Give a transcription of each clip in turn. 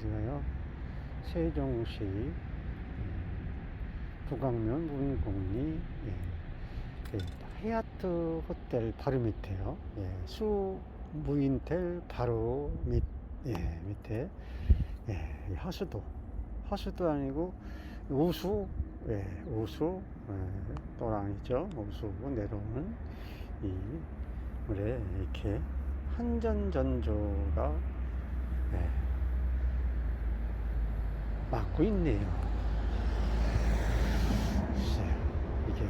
어디가요? 세종시 음, 북악면 무인공리 예. 예, 하얏트 호텔 바로 밑에요. 예, 수 무인텔 바로 밑 예, 밑에 예, 이 하수도 하수도 아니고 우수 예, 우수 예, 또랑이죠. 우수 내려오는 이 물에 이렇게 한전전조가 예, 막고 있네요. 이게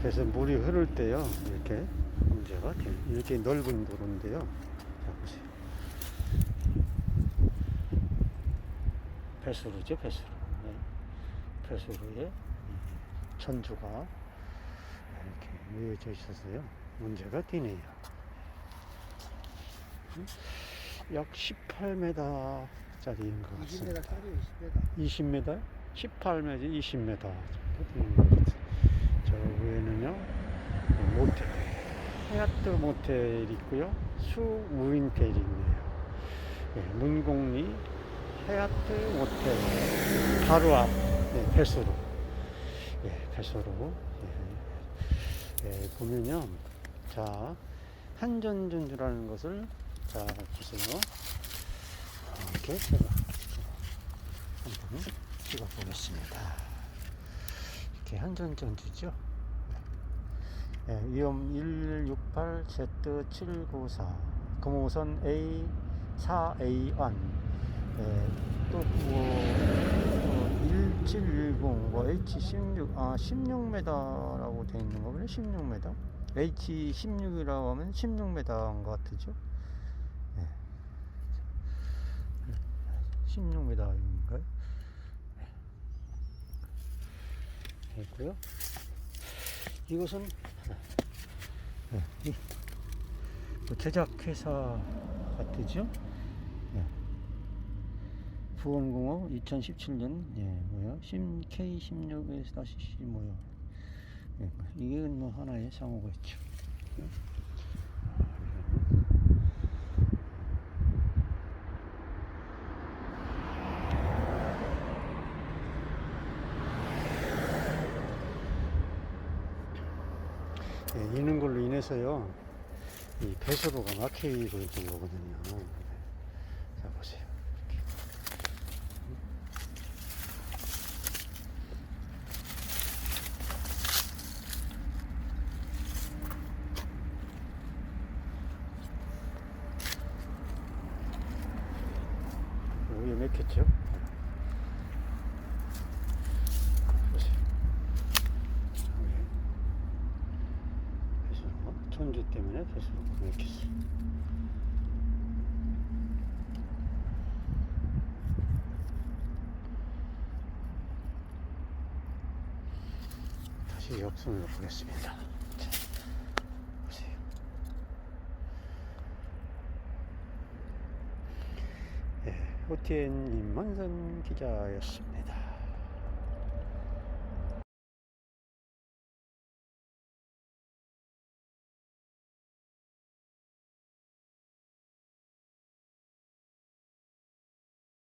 그래서 물이 흐를 때요 이렇게 문제가 돼요. 이렇게 넓은 도로인데요. 자 보세요. 배수로죠 배수로. 네. 배수로에 이 전주가 이렇게 놓여져 있어서요 문제가 되네요. 음? 약 18m 짜리인 것 같습니다. 20m 짜리 20m. 20m? 18m, 20m 정도 되는 것 같아요. 저 위에는요, 모텔, 하얏트 모텔 있고요, 수 무인텔이 있네요. 예, 문공리 하얏트 모텔 바로 앞 예, 배수로, 예, 배수로. 예, 예, 보면요, 자 한전전주라는 것을 자 보세요. 이렇게 제가 한번 찍어 보겠습니다. 이렇게 한전전지죠. 네, 위험 168Z794 금호선 A4A1 네, 또 뭐, 1710, 뭐 H16, 아 16m라고 돼 있는 거군요. 16m. H16이라고 하면 16m인 것 같으죠. 16m인가요? 네. 있고요. 이것은 네, 제작회사 같으죠? 네. 부원공업 2017년 예, 뭐요? K16에서 다시? 예, 이게 뭐 하나의 상호가 있죠. 예, 이는 걸로 인해서요, 이 배수로가 막히고 있던 거거든요. 자, 보세요. 이렇게. 위에 맥혔죠? 보세요. 위에. 배수로 천주 때문에 배수로가 맥혔어. 다시 역선을 보겠습니다. 자, 보세요. 예, OTN 임만선 기자였습니다.